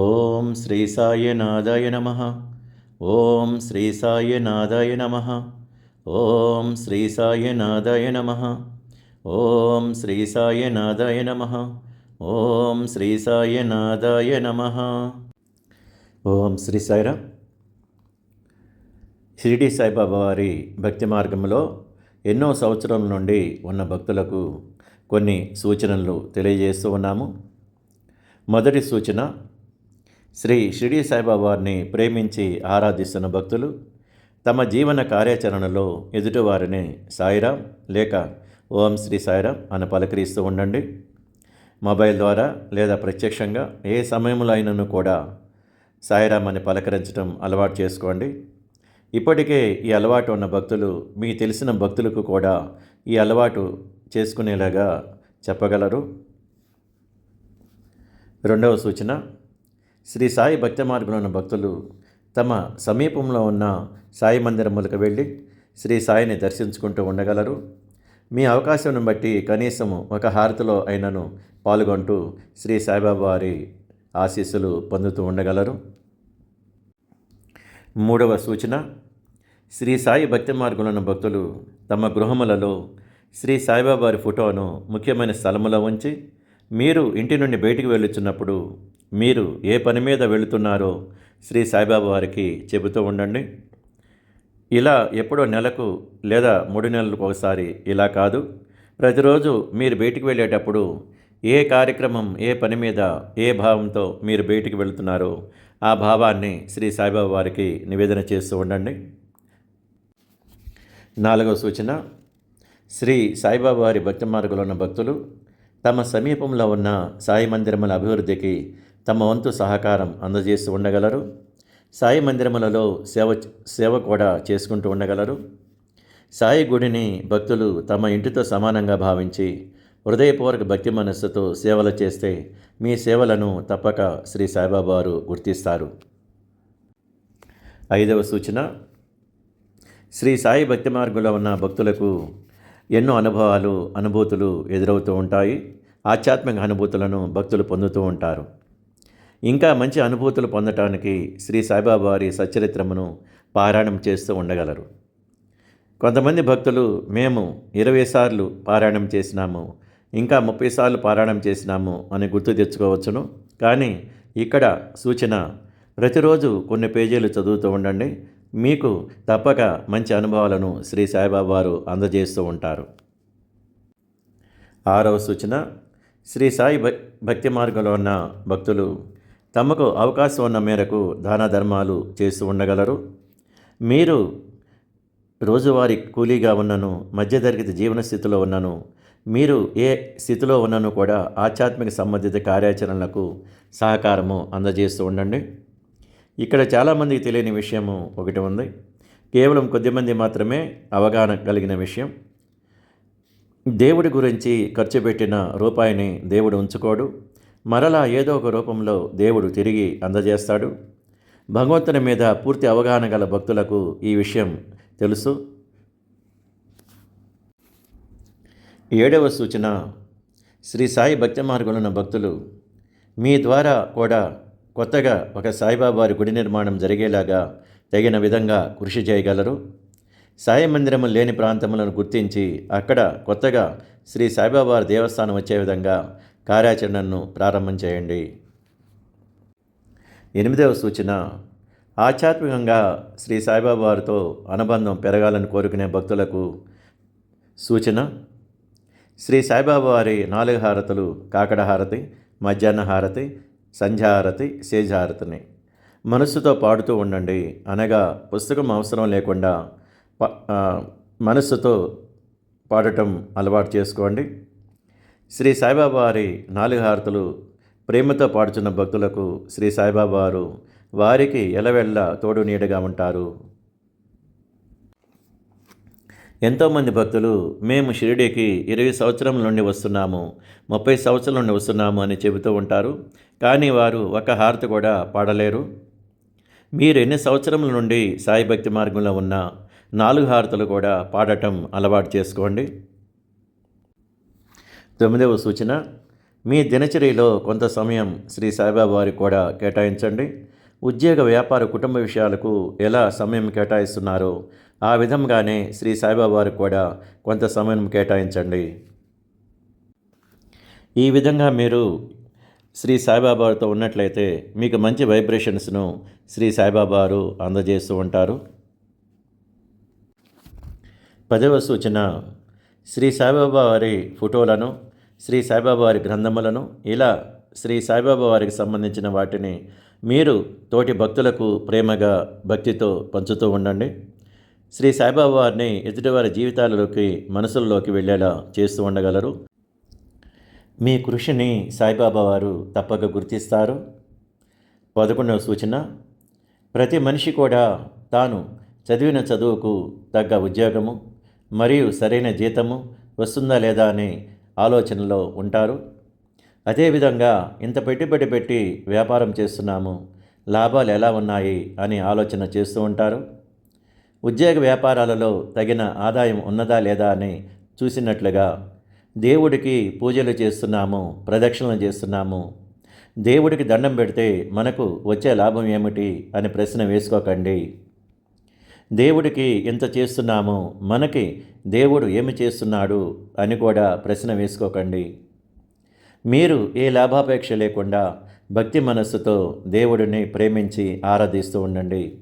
ఓం శ్రీ సాయినాథాయ నమ. ఓం శ్రీ సాయినాథాయ నమ. ఓం శ్రీ సాయినాథాయ నమ. ఓం శ్రీ సాయినాథాయ నమ. ఓం శ్రీ సాయినాథాయ నమ. ఓం శ్రీ సాయిరా. షిరిడి సాయిబాబా వారి భక్తి మార్గంలో ఎన్నో సంవత్సరం నుండి ఉన్న భక్తులకు కొన్ని సూచనలు తెలియజేస్తూ ఉన్నాము. మొదటి సూచన శ్రీ షిరిడి సాయిబాబా వారిని ప్రేమించి ఆరాధిస్తున్న భక్తులు తమ జీవన కార్యాచరణలో ఎదుటివారిని సాయిరాం లేక ఓం శ్రీ సాయిరాం అని పలకరిస్తూ ఉండండి. మొబైల్ ద్వారా లేదా ప్రత్యక్షంగా ఏ సమయంలో అయినను కూడా సాయిరాం అని పలకరించడం అలవాటు చేసుకోండి. ఇప్పటికే ఈ అలవాటు ఉన్న భక్తులు మీకు తెలిసిన భక్తులకు కూడా ఈ అలవాటు చేసుకునేలాగా చెప్పగలరు. రెండవ సూచన శ్రీ సాయి భక్తి మార్గంలో ఉన్న భక్తులు తమ సమీపంలో ఉన్న సాయి మందిరములకు వెళ్ళి శ్రీ సాయిని దర్శించుకుంటూ ఉండగలరు. మీ అవకాశం బట్టి కనీసం ఒక హారతిలో అయినను పాల్గొంటూ శ్రీ సాయిబాబా వారి ఆశీస్సులు పొందుతూ ఉండగలరు. మూడవ సూచన శ్రీ సాయి భక్తి మార్గంలో ఉన్న భక్తులు తమ గృహములలో శ్రీ సాయిబాబా వారి ఫోటోను ముఖ్యమైన స్థలములో ఉంచి మీరు ఇంటి నుండి బయటికి వెళ్ళుచున్నప్పుడు మీరు ఏ పని మీద వెళుతున్నారో శ్రీ సాయిబాబా వారికి చెబుతూ ఉండండి. ఇలా ఎప్పుడో నెలకు లేదా మూడు నెలలకు ఒకసారి ఇలా కాదు. ప్రతిరోజు మీరు బయటికి వెళ్ళేటప్పుడు ఏ కార్యక్రమం ఏ పని మీద ఏ భావంతో మీరు బయటికి వెళుతున్నారో ఆ భావాన్ని శ్రీ సాయిబాబా వారికి నివేదన చేస్తూ ఉండండి. నాలుగవ సూచన శ్రీ సాయిబాబా వారి భక్తి మార్గంలో ఉన్న భక్తులు తమ సమీపంలో ఉన్న సాయి మందిరముల అభివృద్ధికి తమ వంతు సహకారం అందజేస్తూ ఉండగలరు. సాయి మందిరములలో సేవ సేవ కూడా చేసుకుంటూ ఉండగలరు. సాయి గుడిని భక్తులు తమ ఇంటితో సమానంగా భావించి హృదయపూర్వక భక్తి మనస్సుతో సేవలు చేస్తే మీ సేవలను తప్పక శ్రీ సాయిబాబా వారు గుర్తిస్తారు. ఐదవ సూచన శ్రీ సాయి భక్తి మార్గంలో ఉన్న భక్తులకు ఎన్నో అనుభవాలు అనుభూతులు ఎదురవుతూ ఉంటాయి. ఆధ్యాత్మిక అనుభూతులను భక్తులు పొందుతూ ఉంటారు. ఇంకా మంచి అనుభూతులు పొందటానికి శ్రీ సాయిబాబా వారి సచ్చరిత్రమును పారాయణం చేస్తూ ఉండగలరు. కొంతమంది భక్తులు మేము ఇరవై సార్లు పారాయణం చేసినాము ఇంకా ముప్పై సార్లు పారాయణం చేసినాము అని గుర్తు తెచ్చుకోవచ్చును. కానీ ఇక్కడ సూచన ప్రతిరోజు కొన్ని పేజీలు చదువుతూ ఉండండి మీకు తప్పక మంచి అనుభవాలను శ్రీ సాయిబాబా వారు అందజేస్తూ ఉంటారు. ఆరవ సూచన శ్రీ సాయి భక్తి మార్గంలో ఉన్న భక్తులు తమకు అవకాశం ఉన్న మేరకు దాన ధర్మాలు చేస్తూ ఉండగలరు. మీరు రోజువారీ కూలీగా ఉన్నను మధ్యతరగతి జీవన స్థితిలో ఉన్నను మీరు ఏ స్థితిలో ఉన్నను కూడా ఆధ్యాత్మిక సంబంధిత కార్యాచరణలకు సహకారము అందజేస్తూ ఉండండి. ఇక్కడ చాలామందికి తెలియని విషయము ఒకటి ఉంది. కేవలం కొద్దిమంది మాత్రమే అవగాహన కలిగిన విషయం. దేవుడి గురించి ఖర్చు పెట్టిన రూపాయిని దేవుడు ఉంచుకోడు. మరలా ఏదో ఒక రూపంలో దేవుడు తిరిగి అందజేస్తాడు. భగవంతుని మీద పూర్తి అవగాహన గల భక్తులకు ఈ విషయం తెలుసు. ఏడవ సూచన శ్రీ సాయి భక్తి మార్గంలో ఉన్న భక్తులు మీ ద్వారా కూడా కొత్తగా ఒక సాయిబాబారి గుడి నిర్మాణం జరిగేలాగా తగిన విధంగా కృషి చేయగలరు. సాయి మందిరము లేని ప్రాంతములను గుర్తించి అక్కడ కొత్తగా శ్రీ సాయిబాబారి దేవస్థానం వచ్చే విధంగా కార్యాచరణను ప్రారంభం చేయండి. ఎనిమిదవ సూచన. ఆధ్యాత్మికంగా శ్రీ సాయిబాబా వారితో అనుబంధం పెరగాలని కోరుకునే భక్తులకు సూచన. శ్రీ సాయిబాబా వారి నాలుగు హారతులు కాకడ హారతి మధ్యాహ్న హారతి సంధ్యాహారతి సేజహారతిని మనస్సుతో పాడుతూ ఉండండి. అనగా పుస్తకం అవసరం లేకుండా మనస్సుతో పాడటం అలవాటు చేసుకోండి. శ్రీ సాయిబాబా వారి నాలుగు హారతులు ప్రేమతో పాడుచున్న భక్తులకు శ్రీ సాయిబాబా వారు వారికి ఎలవెళ్ళ తోడు నీడగా ఉంటారు. ఎంతోమంది భక్తులు మేము షిరిడీకి ఇరవై సంవత్సరం నుండి వస్తున్నాము ముప్పై సంవత్సరం నుండి వస్తున్నాము అని చెబుతూ ఉంటారు. కానీ వారు ఒక హారతి కూడా పాడలేరు. మీరు ఎన్ని సంవత్సరముల నుండి సాయి భక్తి మార్గంలో ఉన్న నాలుగు హారతులు కూడా పాడటం అలవాటు చేసుకోండి. తొమ్మిదవ సూచన మీ దినచర్యలో కొంత సమయం శ్రీ సాయిబాబా వారికి కూడా కేటాయించండి. ఉద్యోగ వ్యాపార కుటుంబ విషయాలకు ఎలా సమయం కేటాయిస్తున్నారో ఆ విధంగానే శ్రీ సాయిబాబా వారికి కూడా కొంత సమయం కేటాయించండి. ఈ విధంగా మీరు శ్రీ సాయిబాబాతో ఉన్నట్లయితే మీకు మంచి వైబ్రేషన్స్ను శ్రీ సాయిబాబా అందజేస్తూ ఉంటారు. పదవ సూచన శ్రీ సాయిబాబా వారి ఫోటోలను శ్రీ సాయిబాబా వారి గ్రంథములను ఇలా శ్రీ సాయిబాబా వారికి సంబంధించిన వాటిని మీరు తోటి భక్తులకు ప్రేమగా భక్తితో పంచుతూ ఉండండి. శ్రీ సాయిబాబా వారిని ఎదుటివారి జీవితాలలోకి మనసుల్లోకి వెళ్ళేలా చేస్తూ ఉండగలరు. మీ కృషిని సాయిబాబా వారు తప్పక గుర్తిస్తారు. పదకొండవ సూచన ప్రతి మనిషి కూడా తాను చదివిన చదువుకు తగ్గ ఉద్యోగము మరియు సరైన జీతము వస్తుందా లేదా అనే ఆలోచనలో ఉంటారు. అదేవిధంగా ఇంత పెట్టుబడి పెట్టి వ్యాపారం చేస్తున్నాము లాభాలు ఎలా ఉన్నాయి అని ఆలోచన చేస్తూ ఉంటారు. ఉద్యోగ వ్యాపారాలలో తగిన ఆదాయం ఉన్నదా లేదా అని చూసినట్లుగా దేవుడికి పూజలు చేస్తున్నాము ప్రదక్షిణలు చేస్తున్నాము. దేవుడికి దండం పెడితే మనకు వచ్చే లాభం ఏమిటి అని ప్రశ్న వేసుకోకండి. దేవుడికి ఎంత చేస్తున్నాము మనకి దేవుడు ఏమి చేస్తున్నాడు అని కూడా ప్రశ్న వేసుకోకండి. మీరు ఏ లాభాపేక్ష లేకుండా భక్తి మనస్సుతో దేవుడిని ప్రేమించి ఆరాధిస్తూ ఉండండి.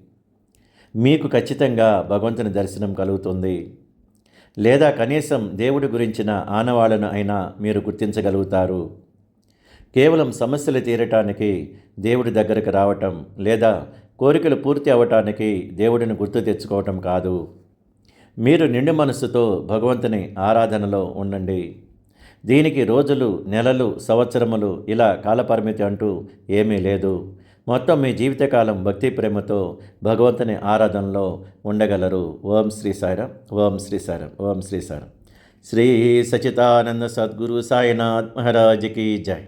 మీకు ఖచ్చితంగా భగవంతుని దర్శనం కలుగుతుంది. లేదా కనీసం దేవుడి గురించిన ఆనవాళ్ళను అయినా మీరు గుర్తించగలుగుతారు. కేవలం సమస్యలు తీరటానికి దేవుడి దగ్గరకు రావటం లేదా కోరికలు పూర్తి అవ్వటానికి దేవుడిని గుర్తు తెచ్చుకోవటం కాదు. మీరు నిండు మనస్సుతో భగవంతుని ఆరాధనలో ఉండండి. దీనికి రోజులు నెలలు సంవత్సరములు ఇలా కాలపరిమితి అంటూ ఏమీ లేదు. మొత్తం మీ జీవితకాలం భక్తి ప్రేమతో భగవంతుని ఆరాధనలో ఉండగలరు. ఓం శ్రీ సాయిరాం ఓం శ్రీ సాయిరాం ఓం శ్రీ సాయిరాం శ్రీ సచితానంద సద్గురు సాయినాథ్ మహారాజ్కి జై.